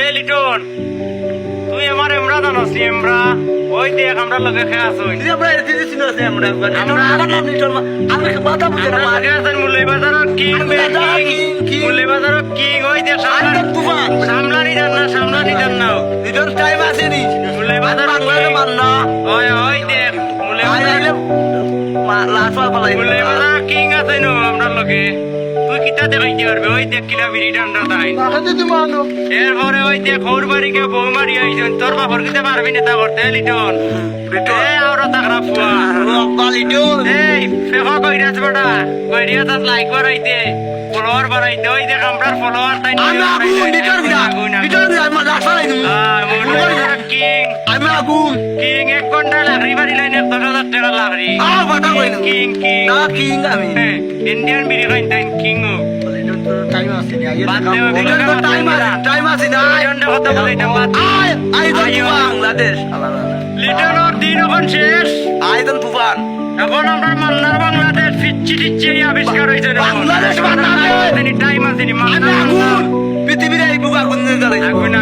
এ লিটন তুই আমার এমরা জানোস নি এমরা ওই দেখ আমরা লগে খেয়ে আসুন আমরা লগে আছেন মুলাই বাজারত কিং বে কিং মুলাই বাজারত কিং ওই দেখ সামলানি। জান না সামলানি জান না। মুলাই বাজারত ওই ওই দেখ মুলাই বাজার মুলাই বাজার কিং আছে নো আমরা লগে। তুই কিতা দেখাইতে পারবে ওই দেখ কিলা বিড়ি ডান্ডা তাই এরপরে ওই দেখ ওর বাড়িকে বউ মারি আইছেন তোর বাপর কিতে পারবি না তা করতে লিটন লাইক বাড়াইতে ফলোয়ার বাড়াইতে ওই দেখ আমরার ফলোয়ার তাই কিং কিং এক ঘণ্টা লাগরি কিং কিং ইন্ডিয়ান বিড়ি খাইন তাই কিং ও। লিটনের দিন এখন শেষ। এখন আমরা মান্নার বাংলাদেশ ফিচ্ছি টিচ্ছি আবিষ্কার হয়েছে বাংলাদেশ, বাংলাদেশ। টাইম আছে নি মান্নার পৃথিবীর এই বুকা কোন জায়গায় আগুন